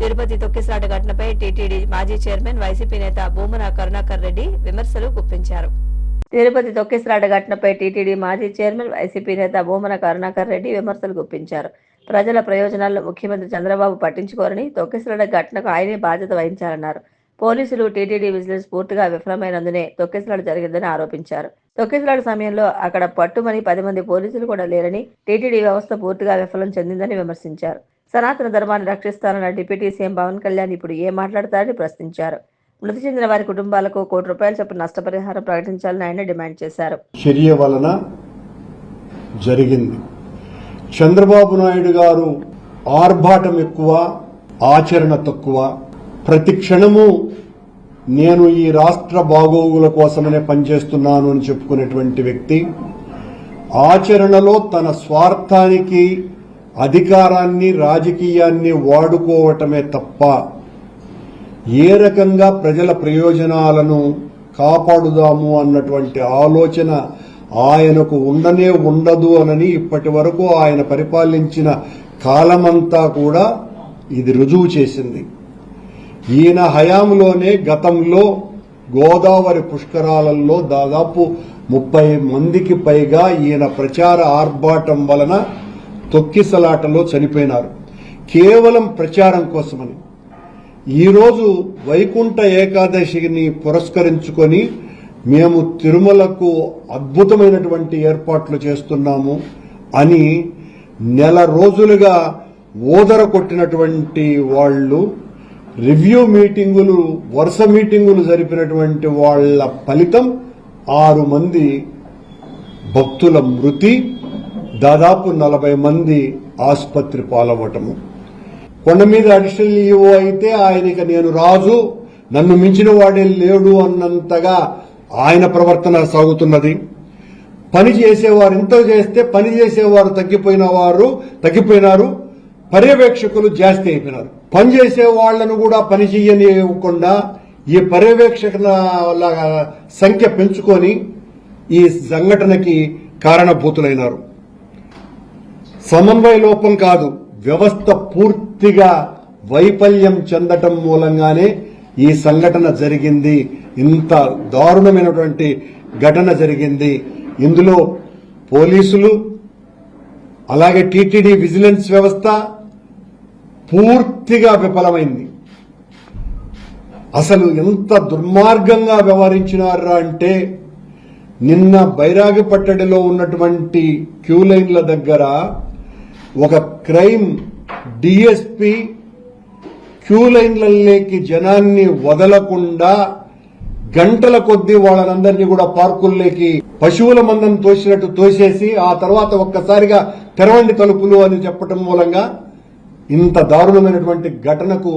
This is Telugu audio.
తిరుపతి తొక్కిసలాట ఘటనపై టీటీడీ మాజీ చైర్మన్ వైసీపీ నేత భూమన కరుణాకర్ రెడ్డి విమర్శలు గుప్పించారు. తిరుపతి తొక్కిసలాట ఘటనపై టీటీడీ మాజీ చైర్మన్ వైసీపీ నేత భూమన కరుణాకర్ రెడ్డి విమర్శలు గుప్పించారు. ప్రజల ప్రయోజనాలను ముఖ్యమంత్రి చంద్రబాబు పట్టించుకోరని తొక్కిసలాట ఘటనకు ఆయనే బాధ్యత వహించారన్నారు పోలీసులు టీటీడీ విజిలెన్స్ పూర్తిగా విఫలమైనందునే తొక్కిసలాట జరిగిందని ఆరోపించారు. తొక్కిసలాట సమయంలో అక్కడ పట్టుమని పది మంది పోలీసులు కూడా లేరని టీటీడీ వ్యవస్థ పూర్తిగా విఫలం చెందిందని విమర్శించారు. సనాతన ధర్మాన్ని రక్షిస్తానన్న డిప్యూటీ సీఎం పవన్ కళ్యాణ్ ఇప్పుడు ఏం మాట్లాడతారని ప్రశ్నించారు. మృతి చెందిన వారి కుటుంబాలకు కోటి రూపాయల చొప్పున నష్టపరిహారం ప్రకటించాలని ఆయన డిమాండ్ చేశారు. చర్య వలన జరిగింది. చంద్రబాబు నాయుడు గారు ఆర్భాటం ఎక్కువ ఆచరణ తక్కువ. ప్రతి క్షణము నేను ఈ రాష్ట్ర బాగోగుల కోసమనే పనిచేస్తున్నాను అని చెప్పుకునేటువంటి వ్యక్తి ఆచరణలో తన స్వార్థానికి అధికారాన్ని రాజకీయాన్ని వాడుకోవటమే తప్ప ఏ రకంగా ప్రజల ప్రయోజనాలను కాపాడుదాము అన్నటువంటి ఆలోచన ఆయనకు ఉండనే ఉండదు అనని ఇప్పటి వరకు ఆయన పరిపాలించిన కాలమంతా కూడా ఇది రుజువు చేసింది. ఈయన హయాంలోనే గతంలో గోదావరి పుష్కరాలలో దాదాపు ముప్పై మందికి పైగా ఈయన ప్రచార ఆర్భాటం వలన తొక్కిసలాటలో చనిపోయినారు. కేవలం ప్రచారం కోసమని. ఈరోజు వైకుంఠ ఏకాదశిని పురస్కరించుకొని మేము తిరుమలకు అద్భుతమైనటువంటి ఏర్పాట్లు చేస్తున్నాము అని నెల రోజులుగా ఓదర కొట్టినటువంటి వాళ్ళు రివ్యూ మీటింగులు వరుస మీటింగులు జరిపినటువంటి వాళ్ళ ఫలితం ఆరు మంది భక్తుల మృతి దాదాపు నలభై మంది ఆసుపత్రి పాలవటము కొండ మీద అడిషనల్ ఈఓ అయితే ఆయనకి నేను రాజు నన్ను మించిన వాడే లేడు అన్నంతగా ఆయన ప్రవర్తన సాగుతున్నది. పని చేసేవారు ఇంత చేస్తే పని చేసేవారు తగ్గిపోయిన వారు తగ్గిపోయినారు. పర్యవేక్షకులు జాస్తి అయిపోయినారు. పని చేసే వాళ్ళను కూడా పని చేయనివ్వకుండా ఈ పర్యవేక్షకుల సంఖ్య పెంచుకొని ఈ సంఘటనకి కారణభూతులైనారు. సమన్వయ లోపం కాదు వ్యవస్థ పూర్తిగా వైఫల్యం చెందటం మూలంగానే ఈ సంఘటన జరిగింది. ఇంత దారుణమైనటువంటి ఘటన జరిగింది. ఇందులో పోలీసులు అలాగే టీటీడీ విజిలెన్స్ వ్యవస్థ పూర్తిగా విఫలమైంది. అసలు ఎంత దుర్మార్గంగా వ్యవహరించినారా అంటే నిన్న బైరాగిపట్టడిలో ఉన్నటువంటి క్యూ లైన్ల దగ్గర ఒక క్రైమ్ డిఎస్పి క్యూ లైన్లలోకి జనాన్ని వదలకుండా గంటల కొద్దీ వాళ్ళనందరినీ కూడా పార్కుల్లోకి పశువుల మందం తోసినట్టు తోసేసి ఆ తర్వాత ఒక్కసారిగా తెరవండి తలుపులు అని చెప్పటం మూలంగా ఇంత దారుణమైనటువంటి ఘటనకు